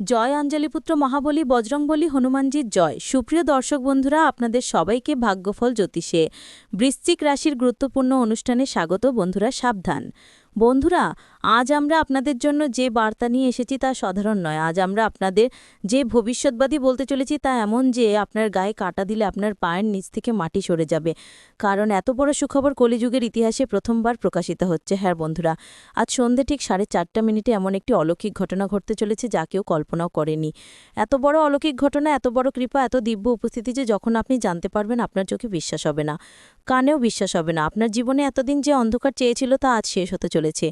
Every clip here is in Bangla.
জয় অঞ্জলিপুত্র মহাবলী, বজরংবলী, হনুমানজির জয়। সুপ্রিয় দর্শক বন্ধুরা, আপনাদের সবাইকে ভাগ্যফল জ্যোতিষে বৃশ্চিক রাশির গুরুত্বপূর্ণ অনুষ্ঠানে স্বাগত বন্ধুরা, সাবধান। বন্ধুরা আজ আমরা আপনাদের জন্য যে বার্তা নিয়ে এসেছি তা সাধারণ নয়। আজ আমরা আপনাদের যে ভবিষ্যৎবাদী বলতে চলেছি তা এমন যে আপনার গায়ে কাটা দিলে আপনার পায়ের নিচ থেকে মাটি সরে যাবে। কারণ এত বড় সুখবর কলিযুগের ইতিহাসে প্রথমবার প্রকাশিত হচ্ছে হ্যাঁ বন্ধুরা। আজ সন্ধে ঠিক সাড়ে চারটা মিনিটে এমন একটি অলৌকিক ঘটনা ঘটতে চলেছে যা কেউ কল্পনাও করেনি। এত বড় অলৌকিক ঘটনা, এত বড় কৃপা, এত দিব্য উপস্থিতি যে যখন আপনি জানতে পারবেন আপনার চোখে বিশ্বাস হবে না, কানেও বিশ্বাস হবে না। আপনার জীবনে এতদিন যে অন্ধকার চেয়েছিল তা আজ শেষ হতে চলেছে।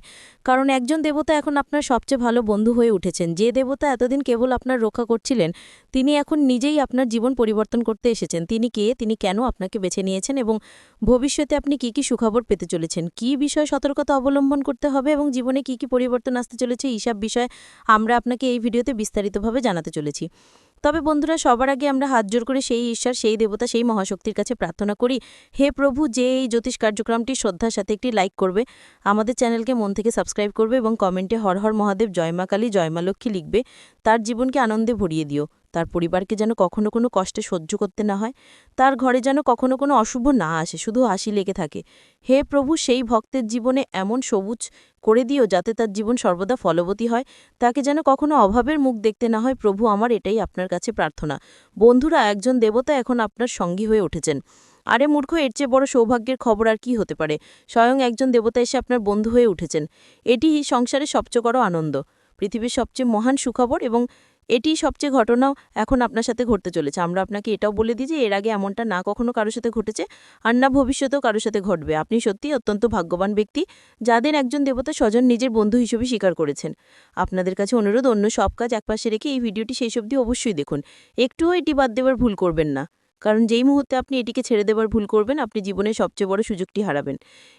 কারণ একজন দেবতা এখন আপনার সবচেয়ে ভালো বন্ধু হয়ে উঠেছেন। যে দেবতা এতদিন কেবল আপনার রক্ষা করছিলেন, তিনি এখন নিজেই আপনার জীবন পরিবর্তন করতে এসেছেন। তিনি কে, তিনি কেন আপনাকে বেছে নিয়েছেন এবং ভবিষ্যতে আপনি কি কি সুখবর পেতে চলেছেন? কি বিষয়ে সতর্কতা অবলম্বন করতে হবে এবং জীবনে কি কি পরিবর্তন আসতে চলেছে? এইসব বিষয়ে আমরা আপনাকে এই ভিডিওতে বিস্তারিতভাবে জানাতে চলেছি। তবে বন্ধুরা, সবার আগে আমরা হাত জোর করে সেই ঈশ্বর, সেই দেবতা, সেই মহাশক্তির কাছে প্রার্থনা করি, হে প্রভু, যে এই জ্যোতিষ কার্যক্রমটি শ্রদ্ধার সাথে একটি লাইক করবে, আমাদের চ্যানেলকে মন থেকে সাবস্ক্রাইব করবে এবং কমেন্টে হর হর মহাদেব জয়মা কালী জয়মা লক্ষ্মী লিখবে। তার জীবনকে আনন্দে ভরিয়ে দিও। তার পরিবারকে যেন কখনো কোনো কষ্টে সহ্য করতে না হয়। তার ঘরে যেন কখনো কোনো অশুভ না আসে, শুধু হাসি লেগে থাকে। হে প্রভু, সেই ভক্তের জীবনে এমন সবুজ করে দিও যাতে তার জীবন সর্বদা ফলবতী হয়। তাকে যেন কখনো অভাবের মুখ দেখতে না হয়। প্রভু, আমার এটাই আপনার কাছে প্রার্থনা। বন্ধুরা, একজন দেবতা এখন আপনার সঙ্গী হয়ে উঠেছেন। আরে মূর্খ, এর চেয়ে বড় সৌভাগ্যের খবর আর কি হতে পারে? স্বয়ং একজন দেবতা এসে আপনার বন্ধু হয়ে উঠেছেন। এটি সংসারের সবচেয়ে বড় আনন্দ। পৃথিবীর সবচেয়ে মহান সুখবর এবং এটি সবচেয়ে ঘটনাও এখন আপনার সাথে ঘটতে চলেছে। আমরা আপনাকে এটাও বলে দিই যে, এর আগে এমনটা না কখনো কারোর সাথে ঘটেছে আর না ভবিষ্যতেও কারোর সাথে ঘটবে। আপনি সত্যিই অত্যন্ত ভাগ্যবান ব্যক্তি, যাদের একজন দেবতা স্বজন নিজের বন্ধু হিসেবে স্বীকার করেছেন। আপনাদের কাছে অনুরোধ, অন্য সব কাজ একপাশে রেখে এই ভিডিওটি সেই দিয়ে অবশ্যই দেখুন। একটুও এটি বাদ দেওয়ার ভুল করবেন না। কারণ যেই মুহূর্তে আপনি এটিকে ছেড়ে দেবার ভুল করবেন, আপনি জীবনের সবচেয়ে বড় সুযোগটি হারাবেন।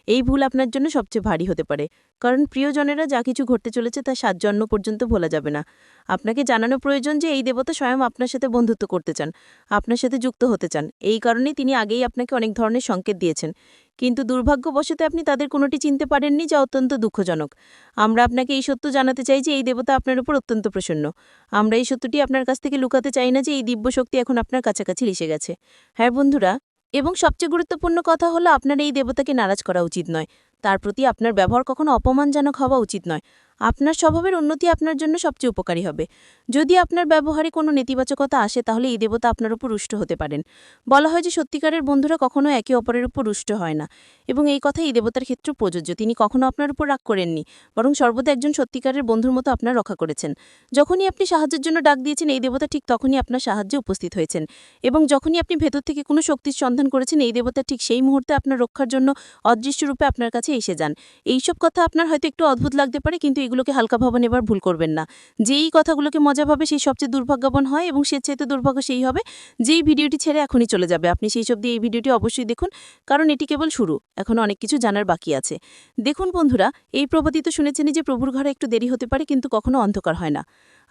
এই ভুল আপনার জন্য সবচেয়ে ভারী হতে পারে। কারণ প্রিয়জনেরা যা কিছু ঘটতে চলেছে তা সাত জন্ম পর্যন্ত ভোলা যাবে না। আপনাকে জানানো প্রয়োজন যে এই দেবতা স্বয়ং আপনার সাথে বন্ধুত্ব করতে চান, আপনার সাথে যুক্ত হতে চান। এই কারণে তিনি আগেই আপনাকে অনেক ধরনের সংকেত দিয়েছেন। কিন্তু দুর্ভাগ্যবশত আপনি তাদের কোনোটি চিনতে পারেননি যা অত্যন্ত দুঃখজনক। আমরা আপনাকে এই সত্য জানাতে চাই যে এই দেবতা আপনার উপর অত্যন্ত প্রসন্ন। আমরা এই সত্যটি আপনার কাছ থেকে লুকাতে চাই না যে এই দিব্য শক্তি এখন আপনার কাছাকাছি এসে গেছে। হ্যাঁ বন্ধুরা, এবং সবচেয়ে গুরুত্বপূর্ণ কথা হলো আপনার এই দেবতাকে নারাজ করা উচিত নয়। তার প্রতি আপনার ব্যবহার কখনো অপমানজনক হওয়া উচিত নয়। আপনার স্বভাবের উন্নতি আপনার জন্য সবচেয়ে উপকারী হবে। যদি আপনার ব্যবহারে কোনো নেতিবাচকতা আসে, তাহলে এই দেবতা আপনার উপর রুষ্ট হতে পারেন। বলা হয় যে, সত্যিকারের বন্ধুরা কখনো একে অপরের উপর রুষ্ট হয় না। এবং এই কথা এই দেবতার ক্ষেত্রে প্রযোজ্য। তিনি কখনো আপনার উপর রাগ করেননি, বরং সর্বদা একজন সত্যিকারের বন্ধুর মতো আপনার রক্ষা করেছেন। যখনই আপনি সাহায্যের জন্য ডাক দিয়েছেন, এই দেবতা ঠিক তখনই আপনার সাহায্যে উপস্থিত হয়েছেন। এবং যখনই আপনি ভেতর থেকে কোনো শক্তির সন্ধান করেছেন, এই দেবতা ঠিক সেই মুহূর্তে আপনার রক্ষার জন্য অদৃশ্যরূপে আপনার কাছে এসে যান। এইসব কথা আপনার হয়তো একটু অদ্ভুত লাগতে পারে, কিন্তু এগুলোকে হালকাভাবে নেবার ভুল করবেন না। যেই কথাগুলোকে মজা ভাবে সেই সবচেয়ে দুর্ভাগ্যবান হয় এবং সে চাইতে দুর্ভাগ্য সেই হবে, যেই ভিডিওটি ছেড়ে এখনই চলে যাবে। আপনি সেই সব দিয়ে এই ভিডিওটি অবশ্যই দেখুন, কারণ এটি কেবল শুরু। এখনও অনেক কিছু জানার বাকি আছে। দেখুন বন্ধুরা, এই প্রবাদিত শুনেছেন যে প্রভুর ঘরে একটু দেরি হতে পারে, কিন্তু কখনো অন্ধকার হয় না।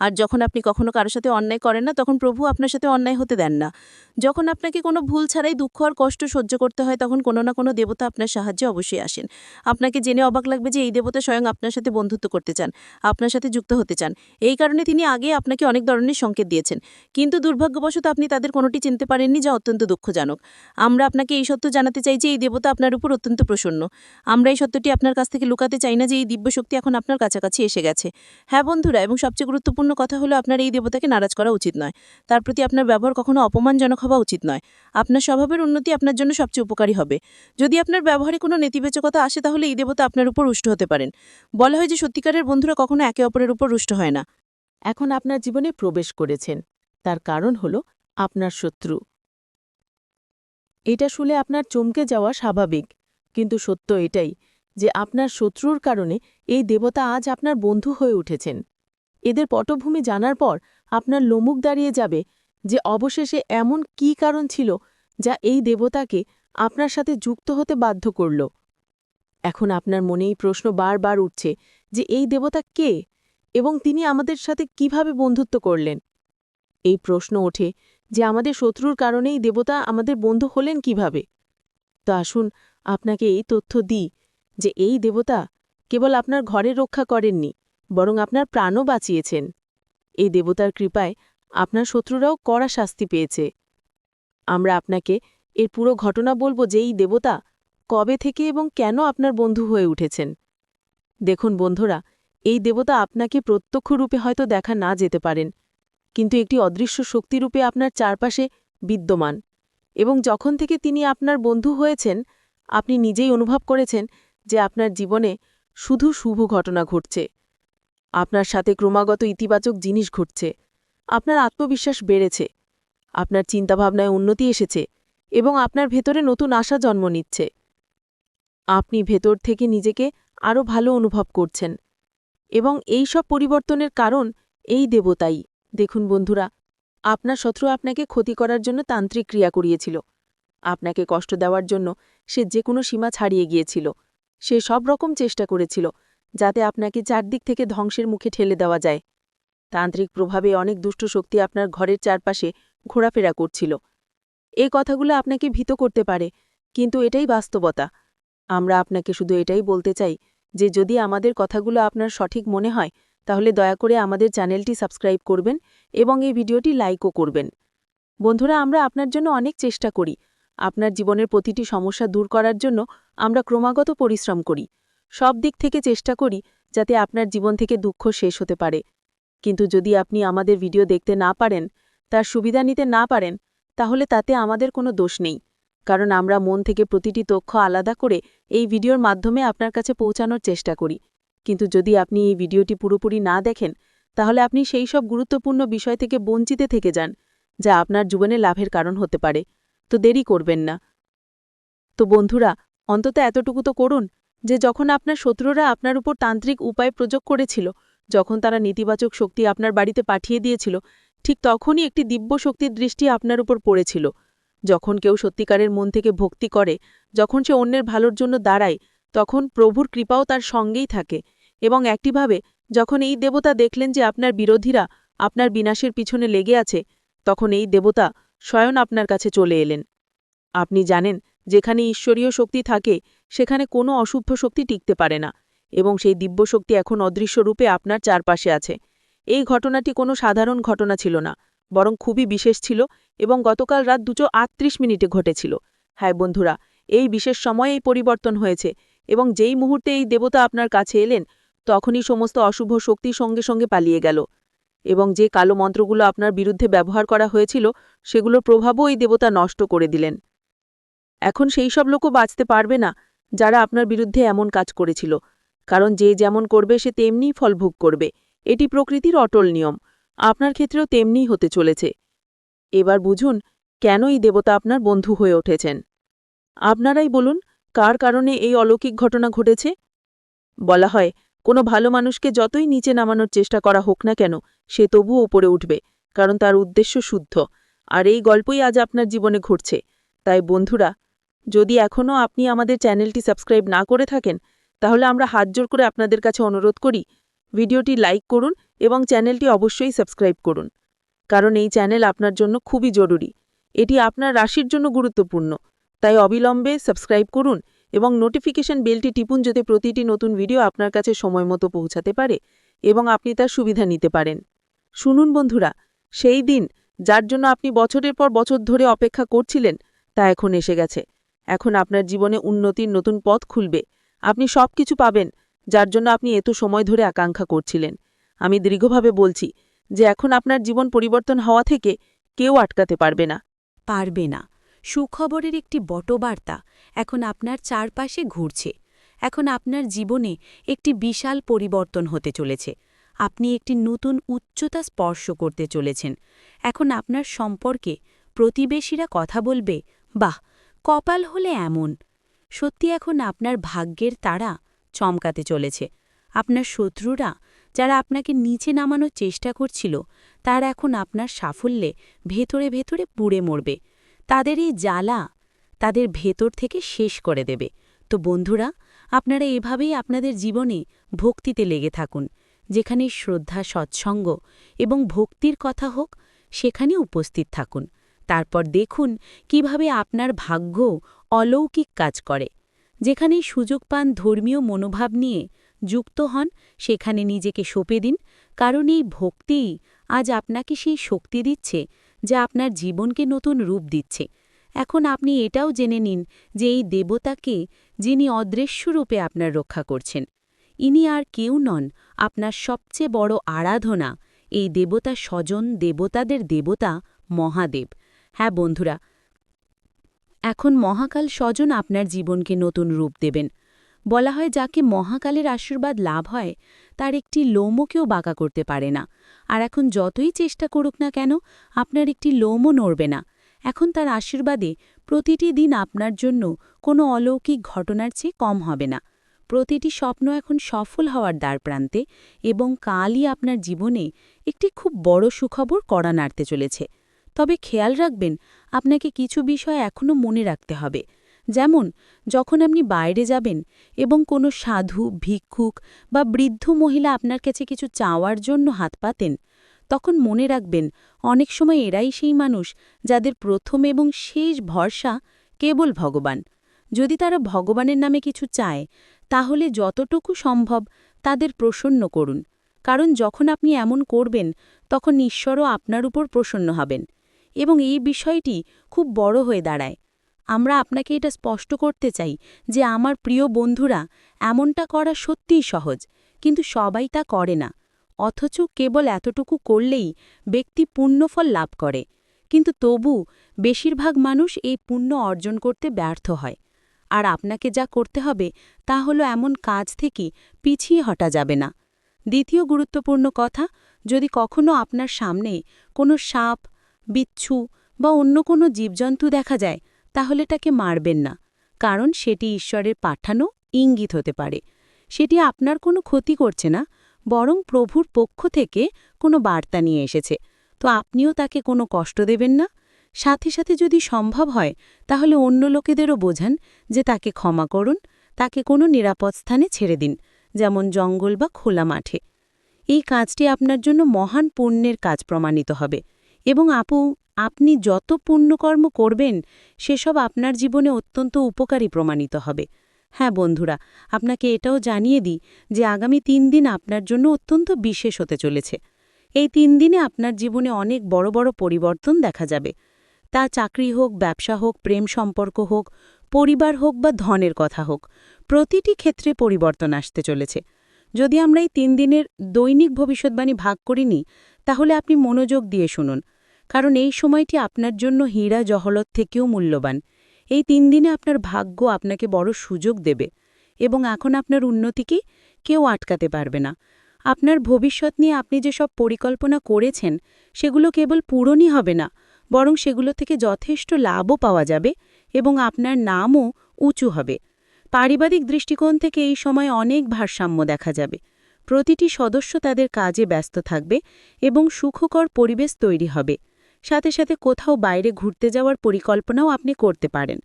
আর যখন আপনি কখনো কারোর সাথে অন্যায় করেন না, তখন প্রভু আপনার সাথে অন্যায় হতে দেন না। যখন আপনাকে কোনো ভুল ছাড়াই দুঃখ আর কষ্ট সহ্য করতে হয়, তখন কোনো না কোনো দেবতা আপনার সাহায্যে অবশ্যই আসেন। আপনাকে জেনে অবাক লাগবে যে এই দেবতা স্বয়ং আপনার সাথে বন্ধুত্ব করতে চান, আপনার সাথে যুক্ত হতে চান। এই কারণে তিনি আগে আপনাকে অনেক ধরনের সংকেত দিয়েছেন। কিন্তু দুর্ভাগ্যবশত আপনি তাদের কোনোটি চিনতে পারেননি যা অত্যন্ত দুঃখজনক। আমরা আপনাকে এই সত্য জানাতে চাই যে এই দেবতা আপনার উপর অত্যন্ত প্রসন্ন। আমরা এই সত্যটি আপনার কাছ থেকে লুকাতে চাই না যে এই দিব্য শক্তি এখন আপনার কাছাকাছি এসে গেছে। হ্যাঁ বন্ধুরা, এবং সবচেয়ে গুরুত্বপূর্ণ কথা হলো আপনার এই দেবতাকে নারাজ করা উচিত নয়। তার প্রতি আপনার ব্যবহার কখনো অপমানজনক হওয়া উচিত নয়। আপনার স্বভাবের উন্নতি আপনার জন্য সবচেয়ে উপকারী হবে। যদি আপনার ব্যবহারে কোনো নেতিবাচকতা আসে তাহলে এই দেবতা আপনার উপর রুষ্ট হতে পারেন। বলা হয় যে সত্যিকারের বন্ধুরা কখনো একে অপরের উপর রুষ্ট হয় না। এখন আপনার জীবনে প্রবেশ করেছেন। তার কারণ হল আপনার শত্রু। এটা শুনে আপনার চমকে যাওয়া স্বাভাবিক। কিন্তু সত্য এটাই যে আপনার শত্রুর কারণে এই দেবতা আজ আপনার বন্ধু হয়ে উঠেছেন। এদের পটভূমি জানার পর আপনার লোমুক দাঁড়িয়ে যাবে যে অবশেষে এমন কি কারণ ছিল যা এই দেবতাকে আপনার সাথে যুক্ত হতে বাধ্য করল। এখন আপনার মনে এই প্রশ্ন বারবার উঠছে যে এই দেবতা কে এবং তিনি আমাদের সাথে কীভাবে বন্ধুত্ব করলেন? এই প্রশ্ন ওঠে যে আমাদের শত্রুর কারণেই দেবতা আমাদের বন্ধু হলেন কীভাবে? তো আসুন আপনাকে এই তথ্য দিই যে এই দেবতা কেবল আপনার ঘরে রক্ষা করেননি বরং আপনার প্রাণও বাঁচিয়েছেন। এই দেবতার কৃপায় আপনার শত্রুরাও কড়া শাস্তি পেয়েছে। আমরা আপনাকে এর পুরো ঘটনা বলব যে এই দেবতা কবে থেকে এবং কেন আপনার বন্ধু হয়ে উঠেছেন। দেখুন বন্ধুরা, এই দেবতা আপনাকে প্রত্যক্ষ রূপে হয়তো দেখা না যেতে পারেন, কিন্তু একটি অদৃশ্য শক্তিরূপে আপনার চারপাশে বিদ্যমান এবং যখন থেকে তিনি আপনার বন্ধু হয়েছেন, আপনি নিজেই অনুভব করেছেন যে আপনার জীবনে শুধু শুভ ঘটনা ঘটছে। আপনার সাথে ক্রমাগত ইতিবাচক জিনিস ঘটছে। আপনার আত্মবিশ্বাস বেড়েছে। আপনার চিন্তাভাবনায় উন্নতি এসেছে এবং আপনার ভেতরে নতুন আশা জন্ম নিচ্ছে। আপনি ভেতর থেকে নিজেকে আরও ভালো অনুভব করছেন এবং এই সব পরিবর্তনের কারণ এই দেবতাই। দেখুন বন্ধুরা, আপনার শত্রু আপনাকে ক্ষতি করার জন্য তান্ত্রিক ক্রিয়া করিয়েছিল। আপনাকে কষ্ট দেওয়ার জন্য সে যে কোনো সীমা ছাড়িয়ে গিয়েছিল। সে সব রকম চেষ্টা করেছিল। যাতে আপনাকে চারদিক থেকে ধ্বংসের মুখে ঠেলে দেওয়া যায়। তান্ত্রিক প্রভাবে অনেক দুষ্ট শক্তি আপনার ঘরের চারপাশে ঘোরাফেরা করছিল। এই কথাগুলো আপনাকে ভীত করতে পারে, কিন্তু এটাই বাস্তবতা। আমরা আপনাকে শুধু এটাই বলতে চাই যে যদি আমাদের কথাগুলো আপনার সঠিক মনে হয়, তাহলে দয়া করে আমাদের চ্যানেলটি সাবস্ক্রাইব করবেন এবং এই ভিডিওটি লাইকও করবেন। বন্ধুরা, আমরা আপনার জন্য অনেক চেষ্টা করি। আপনার জীবনের প্রতিটি সমস্যা দূর করার জন্য আমরা ক্রমাগত পরিশ্রম করি। সব দিক থেকে চেষ্টা করি যাতে আপনার জীবন থেকে দুঃখ শেষ হতে পারে। কিন্তু যদি আপনি আমাদের ভিডিও দেখতে না পারেন, তার সুবিধা নিতে না পারেন, তাহলে তাতে আমাদের কোনো দোষ নেই। কারণ আমরা মন থেকে প্রতিটি তথ্য আলাদা করে এই ভিডিওর মাধ্যমে আপনার কাছে পৌঁছানোর চেষ্টা করি। কিন্তু যদি আপনি এই ভিডিওটি পুরোপুরি না দেখেন, তাহলে আপনি সেই সব গুরুত্বপূর্ণ বিষয় থেকে বঞ্চিত থেকে যান, যা আপনার জীবনে লাভের কারণ হতে পারে। তো দেরি করবেন না। তো বন্ধুরা, অন্তত এতটুকু তো করুন। যে যখন আপনার শত্রুরা আপনার উপর তান্ত্রিক উপায় প্রয়োগ করেছিল, যখন তারা নেতিবাচক শক্তি আপনার বাড়িতে পাঠিয়ে দিয়েছিল, ঠিক তখনই একটি দিব্য শক্তির দৃষ্টি আপনার উপর পড়েছিল। যখন কেউ সত্যিকারের মন থেকে ভক্তি করে, যখন সে অন্যের ভালোর জন্য দাঁড়ায়, তখন প্রভুর কৃপাও তার সঙ্গেই থাকে এবং একটিভাবে যখন এই দেবতা দেখলেন যে আপনার বিরোধীরা আপনার বিনাশের পিছনে লেগে আছে, তখন এই দেবতা স্বয়ং আপনার কাছে চলে এলেন। আপনি জানেন যেখানে ঈশ্বরীয় শক্তি থাকে, সেখানে কোনো অশুভ শক্তি টিকতে পারে না, এবং সেই দিব্য শক্তি এখন অদৃশ্য রূপে আপনার চারপাশে আছে। এই ঘটনাটি কোনো সাধারণ ঘটনা ছিল না, বরং খুবই বিশেষ ছিল এবং গতকাল রাত দুটো আটত্রিশ মিনিটে ঘটেছিল। হ্যাঁ বন্ধুরা, এই বিশেষ সময়ে এই পরিবর্তন হয়েছে, এবং যেই মুহূর্তে এই দেবতা আপনার কাছে এলেন, তখনই সমস্ত অশুভ শক্তি সঙ্গে সঙ্গে পালিয়ে গেল, এবং যে কালো মন্ত্রগুলো আপনার বিরুদ্ধে ব্যবহার করা হয়েছিল, সেগুলোর প্রভাবও এই দেবতা নষ্ট করে দিলেন। এখন সেই সব লোকও বাঁচতে পারবে না, যারা আপনার বিরুদ্ধে এমন কাজ করেছিল। কারণ যে যেমন করবে, সে তেমনিই ফলভোগ করবে। এটি প্রকৃতির অটল নিয়ম। আপনার ক্ষেত্রেও তেমনিই হতে চলেছে। এবার বুঝুন, কেন এই দেবতা আপনার বন্ধু হয়ে উঠেছেন? আপনারাই বলুন, কার কারণে এই অলৌকিক ঘটনা ঘটেছে? বলা হয়, কোনো ভালো মানুষকে যতই নিচে নামানোর চেষ্টা করা হোক না কেন, সে তবুও উপরে উঠবে, কারণ তার উদ্দেশ্য শুদ্ধ। আর এই গল্পই আজ আপনার জীবনে ঘটছে। তাই বন্ধুরা যদি এখনও আপনি আমাদের চ্যানেলটি সাবস্ক্রাইব না করে থাকেন, তাহলে আমরা হাত জোর করে আপনাদের কাছে অনুরোধ করি, ভিডিওটি লাইক করুন এবং চ্যানেলটি অবশ্যই সাবস্ক্রাইব করুন। কারণ এই চ্যানেল আপনার জন্য খুবই জরুরি। এটি আপনার রাশির জন্য গুরুত্বপূর্ণ। তাই অবিলম্বে সাবস্ক্রাইব করুন এবং নোটিফিকেশন বেলটি টিপুন যাতে প্রতিটি নতুন ভিডিও আপনার কাছে সময় মতো পৌঁছাতে পারে এবং আপনি তার সুবিধা নিতে পারেন। শুনুন বন্ধুরা, সেই দিন যার জন্য আপনি বছরের পর বছর ধরে অপেক্ষা করছিলেন, তা এখন এসে গেছে। এখন আপনার জীবনে উন্নতির নতুন পথ খুলবে। আপনি সব কিছু পাবেন, যার জন্য আপনি এত সময় ধরে আকাঙ্ক্ষা করছিলেন। আমি দীর্ঘভাবে বলছি যে এখন আপনার জীবন পরিবর্তন হওয়া থেকে কেউ আটকাতে পারবে না। পারবে না। সুখবরের একটি বটবার্তা এখন আপনার চারপাশে ঘুরছে। এখন আপনার জীবনে একটি বিশাল পরিবর্তন হতে চলেছে। আপনি একটি নতুন উচ্চতা স্পর্শ করতে চলেছেন। এখন আপনার সম্পর্কে প্রতিবেশীরা কথা বলবে, বাহ! কপাল হলে এমন। সত্যি এখন আপনার ভাগ্যের তারা চমকাতে চলেছে। আপনার শত্রুরা যারা আপনাকে নিচে নামানোর চেষ্টা করছিল, তার এখন আপনার সাফল্যে ভেতরে ভেতরে পুড়ে মরবে। তাদের এই জ্বালা তাদের ভেতর থেকে শেষ করে দেবে। তো বন্ধুরা, আপনারা এভাবেই আপনাদের জীবনে ভক্তিতে লেগে থাকুন। যেখানে শ্রদ্ধা, সৎসঙ্গ এবং ভক্তির কথা হোক সেখানে উপস্থিত থাকুন। তারপর দেখুন কীভাবে আপনার ভাগ্য অলৌকিক কাজ করে। যেখানেই সুযোগ পান ধর্মীয় মনোভাব নিয়ে যুক্ত হন, সেখানে নিজেকে সঁপে দিন। কারণ এই ভক্তিই আজ আপনাকে সেই শক্তি দিচ্ছে যা আপনার জীবনকে নতুন রূপ দিচ্ছে। এখন আপনি এটাও জেনে নিন যে এই দেবতাকে যিনি অদৃশ্য রূপে আপনার রক্ষা করছেন, ইনি আর কেউ নন, আপনার সবচেয়ে বড় আরাধনা, এই দেবতা স্বজন দেবতাদের দেবতা মহাদেব। হ্যাঁ বন্ধুরা, এখন মহাকাল স্বজন আপনার জীবনকে নতুন রূপ দেবেন। বলা হয়, যাকে মহাকালের আশীর্বাদ লাভ হয়, তার একটি লোমও কেউ বাঁকা করতে পারে না। আর এখন যতই চেষ্টা করুক না কেন, আপনার একটি লোমও নড়বে না। এখন তার আশীর্বাদে প্রতিটি দিন আপনার জন্য কোনো অলৌকিক ঘটনার চেয়ে কম হবে না। প্রতিটি স্বপ্ন এখন সফল হওয়ার দ্বার প্রান্তে এবং কালই আপনার জীবনে একটি খুব বড় সুখবর কড়া নাড়তে চলেছে। তবে খেয়াল রাখবেন, আপনাকে কিছু বিষয় এখনও মনে রাখতে হবে। যেমন, যখন আপনি বাইরে যাবেন এবং কোনো সাধু, ভিক্ষুক বা বৃদ্ধ মহিলা আপনার কাছে কিছু চাওয়ার জন্য হাত পাতেন, তখন মনে রাখবেন অনেক সময় এরাই সেই মানুষ যাদের প্রথম এবং শেষ ভরসা কেবল ভগবান। যদি তারা ভগবানের নামে কিছু চায়, তাহলে যতটুকু সম্ভব তাদের প্রসন্ন করুন। কারণ যখন আপনি এমন করবেন, তখন ঈশ্বরও আপনার উপর প্রসন্ন হবেন। এবং এই বিষয়টি খুব বড় হয়ে দাঁড়ায়। আমরা আপনাকে এটা স্পষ্ট করতে চাই যে আমার প্রিয় বন্ধুরা এমনটা করা সত্যিই সহজ, কিন্তু সবাই তা করে না। অথচ কেবল এতটুকু করলেই ব্যক্তি পুণ্যফল লাভ করে। কিন্তু তবু বেশিরভাগ মানুষ এই পুণ্য অর্জন করতে ব্যর্থ হয়। আর আপনাকে যা করতে হবে তা হলো এমন কাজ থেকে পিছিয়ে হটা যাবে না। দ্বিতীয় গুরুত্বপূর্ণ কথা, যদি কখনো আপনার সামনে কোনো সাপ বিচ্ছু বা অন্য কোনো জীবজন্তু দেখা যায়, তাহলে তাকে মারবেন না, কারণ সেটি ঈশ্বরের পাঠানো ইঙ্গিত হতে পারে। সেটি আপনার কোনো ক্ষতি করছে না, বরং প্রভুর পক্ষ থেকে কোনো বার্তা নিয়ে এসেছে। তো আপনিও তাকে কোনো কষ্ট দেবেন না? সাথে সাথে যদি সম্ভব হয়, তাহলে অন্য লোকেদেরও বোঝান যে তাকে ক্ষমা করুন, তাকে কোনো নিরাপদ স্থানে ছেড়ে দিন, যেমন জঙ্গল বা খোলা মাঠে। এই কাজটি আপনার জন্য মহান পুণ্যের কাজ প্রমাণিত হবে। এবং আপু, আপনি যত পুণ্যকর্ম করবেন, সেসব আপনার জীবনে অত্যন্ত উপকারী প্রমাণিত হবে। হ্যাঁ বন্ধুরা, আপনাকে এটাও জানিয়ে দিই যে আগামী তিন দিন আপনার জন্য অত্যন্ত বিশেষ হতে চলেছে। এই তিন দিনে আপনার জীবনে অনেক বড় বড় পরিবর্তন দেখা যাবে। তা চাকরি হোক, ব্যবসা হোক, প্রেম সম্পর্ক হোক, পরিবার হোক বা ধনের কথা হোক, প্রতিটি ক্ষেত্রে পরিবর্তন আসতে চলেছে। যদি আমরা এই তিন দিনের দৈনিক ভবিষ্যৎবাণী ভাগ করিনি, তাহলে আপনি মনোযোগ দিয়ে শুনুন। কারণ এই সময়টি আপনার জন্য হীরা জহলত থেকেও মূল্যবান। এই তিন দিনে আপনার ভাগ্য আপনাকে বড় সুযোগ দেবে এবং এখন আপনার উন্নতিকে কেউ আটকাতে পারবে না। আপনার ভবিষ্যৎ নিয়ে আপনি যেসব পরিকল্পনা করেছেন, সেগুলো কেবল পূরণই হবে না, বরং সেগুলো থেকে যথেষ্ট লাভও পাওয়া যাবে এবং আপনার নামও উঁচু হবে। পারিবারিক দৃষ্টিকোণ থেকে এই সময় অনেক ভারসাম্য দেখা যাবে। প্রতিটি সদস্য তাদের কাজে ব্যস্ত থাকবে এবং সুখকর পরিবেশ তৈরি হবে। সাথে সাথে কোথাও বাইরে ঘুরতে যাওয়ার পরিকল্পনাও আপনি করতে পারেন।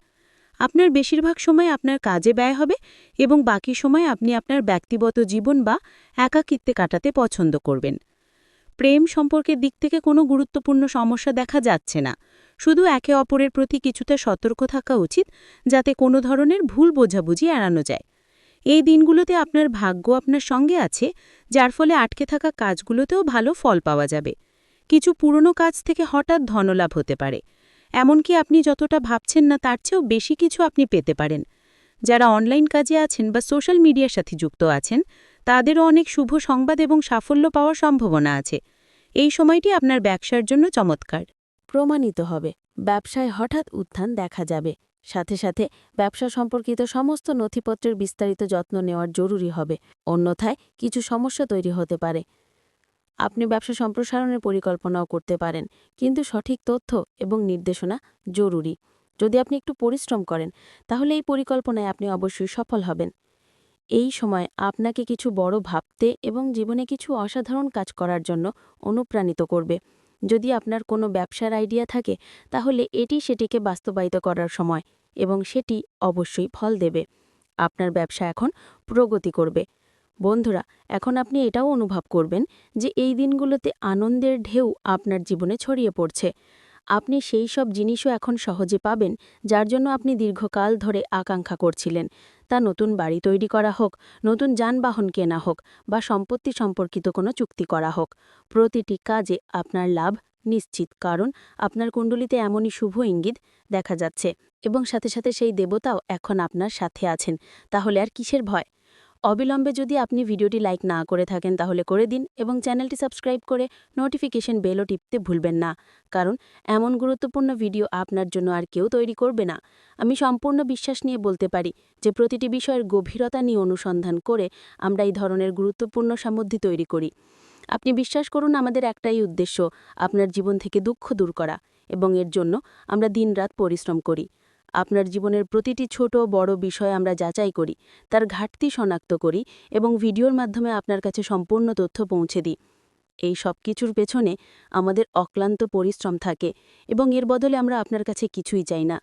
আপনার বেশিরভাগ সময় আপনার কাজে ব্যয় হবে এবং বাকি সময় আপনি আপনার ব্যক্তিগত জীবন বা একাকিত্বে কাটাতে পছন্দ করবেন। প্রেম সম্পর্কের দিক থেকে কোনো গুরুত্বপূর্ণ সমস্যা দেখা যাচ্ছে না। শুধু একে অপরের প্রতি কিছুটা সতর্ক থাকা উচিত যাতে কোনো ধরনের ভুল বোঝাবুঝি এড়ানো যায়। এই দিনগুলোতে আপনার ভাগ্য আপনার সঙ্গে আছে, যার ফলে আটকে থাকা কাজগুলোতেও ভালো ফল পাওয়া যাবে। কিছু পুরনো কাজ থেকে হঠাৎ ধনলাভ হতে পারে। এমনকি আপনি যতটা ভাবছেন না, তার চেয়েও বেশি কিছু আপনি পেতে পারেন। যারা অনলাইন কাজে আছেন বা সোশ্যাল মিডিয়ার সাথে যুক্ত আছেন, তাদেরও অনেক শুভ সংবাদ এবং সাফল্য পাওয়ার সম্ভাবনা আছে। এই সময়টি আপনার ব্যবসার জন্য চমৎকার। প্রমাণিত হবে। ব্যবসায় হঠাৎ উত্থান দেখা যাবে। সাথে সাথে ব্যবসা সম্পর্কিত সমস্ত নথিপত্রের বিস্তারিত যত্ন নেওয়ার জরুরি হবে। অন্যথায় কিছু সমস্যা তৈরি হতে পারে। আপনি ব্যবসা সম্প্রসারণের পরিকল্পনাও করতে পারেন, কিন্তু সঠিক তথ্য এবং নির্দেশনা জরুরি। যদি আপনি একটু পরিশ্রম করেন, তাহলে এই পরিকল্পনায় আপনি অবশ্যই সফল হবেন। এই সময় আপনাকে কিছু বড় ভাবতে এবং জীবনে কিছু অসাধারণ কাজ করার জন্য অনুপ্রাণিত করবে। যদি আপনার কোনো ব্যবসার আইডিয়া থাকে, তাহলে এটি সেটিকে বাস্তবায়িত করার সময় এবং সেটি অবশ্যই ফল দেবে। আপনার ব্যবসা এখন প্রগতি করবে। বন্ধুরা, এখন আপনি এটাও অনুভব করবেন যে এই দিনগুলোতে আনন্দের ঢেউ আপনার জীবনে ছড়িয়ে পড়ছে। আপনি সেই সব জিনিসও এখন সহজে পাবেন যার জন্য আপনি দীর্ঘকাল ধরে আকাঙ্ক্ষা করছিলেন। তা নতুন বাড়ি তৈরি করা হোক, নতুন যানবাহন কেনা হোক বা সম্পত্তি সম্পর্কিত কোনো চুক্তি করা হোক, প্রতিটি কাজে আপনার লাভ নিশ্চিত, কারণ আপনার কুণ্ডলিতে এমনই শুভ ইঙ্গিত দেখা যাচ্ছে এবং সাথে সাথে সেই দেবতাও এখন আপনার সাথে আছেন। তাহলে আর কিসের ভয়? অবিলম্বে যদি আপনি ভিডিওটি লাইক না করে থাকেন তাহলে করে দিন এবং চ্যানেলটি সাবস্ক্রাইব করে নোটিফিকেশন বেলও টিপতে ভুলবেন না। কারণ এমন গুরুত্বপূর্ণ ভিডিও আপনার জন্য আর কেউ তৈরি করবে না। আমি সম্পূর্ণ বিশ্বাস নিয়ে বলতে পারি যে প্রতিটি বিষয়ের গভীরতা নিয়ে অনুসন্ধান করে আমরা এই ধরনের গুরুত্বপূর্ণ সামগ্রী তৈরি করি। আপনি বিশ্বাস করুন আমাদের একটাই উদ্দেশ্য, আপনার জীবন থেকে দুঃখ দূর করা এবং এর জন্য আমরা দিনরাত পরিশ্রম করি। আপনার জীবনের প্রতিটি ছোট বড় বিষয় আমরা যাচাই করি, তার ঘাটতি শনাক্ত করি এবং ভিডিওর মাধ্যমে আপনার কাছে সম্পূর্ণ তথ্য পৌঁছে দিই। এই সব কিছুর পেছনে আমাদের অক্লান্ত পরিশ্রম থাকে এবং এর বদলে আমরা আপনার কাছে কিছুই চাই না।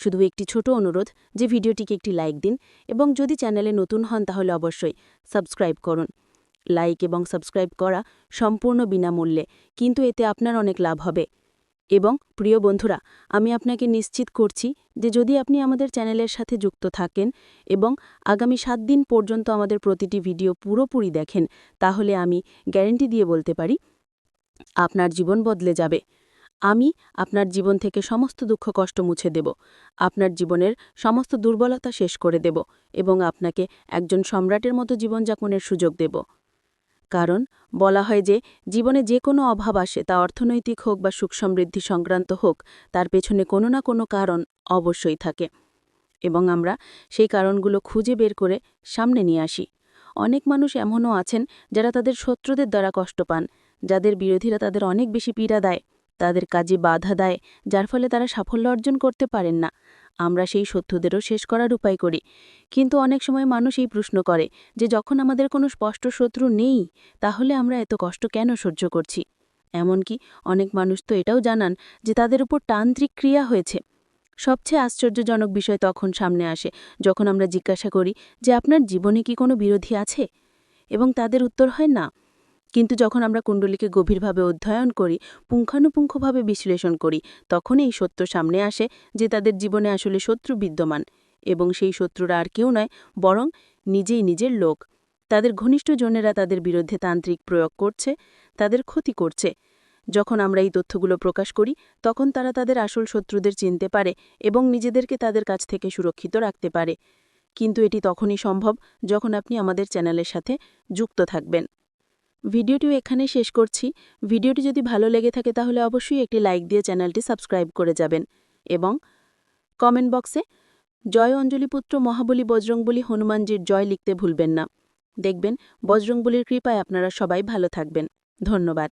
শুধু একটি ছোট অনুরোধ যে ভিডিওটিকে একটি লাইক দিন এবং যদি চ্যানেলে নতুন হন তাহলে অবশ্যই সাবস্ক্রাইব করুন। লাইক এবং সাবস্ক্রাইব করা সম্পূর্ণ বিনামূল্যে, কিন্তু এতে আপনার অনেক লাভ হবে। এবং প্রিয় বন্ধুরা, আমি আপনাকে নিশ্চিত করছি যে যদি আপনি আমাদের চ্যানেলের সাথে যুক্ত থাকেন এবং আগামী সাত দিন পর্যন্ত আমাদের প্রতিটি ভিডিও পুরোপুরি দেখেন, তাহলে আমি গ্যারেন্টি দিয়ে বলতে পারি, আপনার জীবন বদলে যাবে। আমি আপনার জীবন থেকে সমস্ত দুঃখ কষ্ট মুছে দেব, আপনার জীবনের সমস্ত দুর্বলতা শেষ করে দেব এবং আপনাকে একজন সম্রাটের মতো জীবনযাপনের সুযোগ দেব। কারণ বলা হয় যে, জীবনে যে কোনো অভাব আসে, তা অর্থনৈতিক হোক বা সুখ সমৃদ্ধি সংক্রান্ত হোক, তার পেছনে কোনো না কোনো কারণ অবশ্যই থাকে। এবং আমরা সেই কারণগুলো খুঁজে বের করে সামনে নিয়ে আসি। অনেক মানুষ এমনও আছেন যারা তাদের শত্রুদের দ্বারা কষ্ট পান, যাদের বিরোধীরা তাদের অনেক বেশি পীড়া দেয়। তাদের কাজে বাধা দেয়, যার ফলে তারা সাফল্য অর্জন করতে পারেন না। আমরা সেই শত্রুদেরও শেষ করার উপায় করি। কিন্তু অনেক সময় মানুষ এই প্রশ্ন করে যে, যখন আমাদের কোনো স্পষ্ট শত্রু নেই, তাহলে আমরা এত কষ্ট কেন সহ্য করছি? এমনকি অনেক মানুষ তো এটাও জানান যে, তাদের উপর তান্ত্রিক ক্রিয়া হয়েছে। সবচেয়ে আশ্চর্যজনক বিষয় তখন সামনে আসে, যখন আমরা জিজ্ঞাসা করি যে, আপনার জীবনে কি কোনো বিরোধী আছে? এবং তাদের উত্তর হয়, না। কিন্তু যখন আমরা কুণ্ডলীকে গভীরভাবে অধ্যয়ন করি, পুঙ্খানুপুঙ্খভাবে বিশ্লেষণ করি তখন এই সত্য সামনে আসে যে তাদের জীবনে আসলে শত্রু বিদ্যমান এবং সেই শত্রুরা আর কেউ নয়, বরং নিজেই নিজের লোক। তাদের ঘনিষ্ঠ জনেরা তাদের বিরুদ্ধে তান্ত্রিক প্রয়োগ করছে, তাদের ক্ষতি করছে। যখন আমরা এই তথ্যগুলো প্রকাশ করি, তখন তারা তাদের আসল শত্রুদের চিনতে পারে এবং নিজেদেরকে তাদের কাছ থেকে সুরক্ষিত রাখতে পারে। কিন্তু এটি তখনই সম্ভব যখন আপনি আমাদের চ্যানেলের সাথে যুক্ত থাকবেন। ভিডিওটিও এখানে শেষ করছি। ভিডিওটি যদি ভালো লেগে থাকে তাহলে অবশ্যই একটি লাইক দিয়ে চ্যানেলটি সাবস্ক্রাইব করে যাবেন এবং কমেন্ট বক্সে জয় অঞ্জলিপুত্র মহাবলী বজরংবলী হনুমানজির জয় লিখতে ভুলবেন না। দেখবেন বজরংবলীর কৃপায় আপনারা সবাই ভালো থাকবেন। ধন্যবাদ।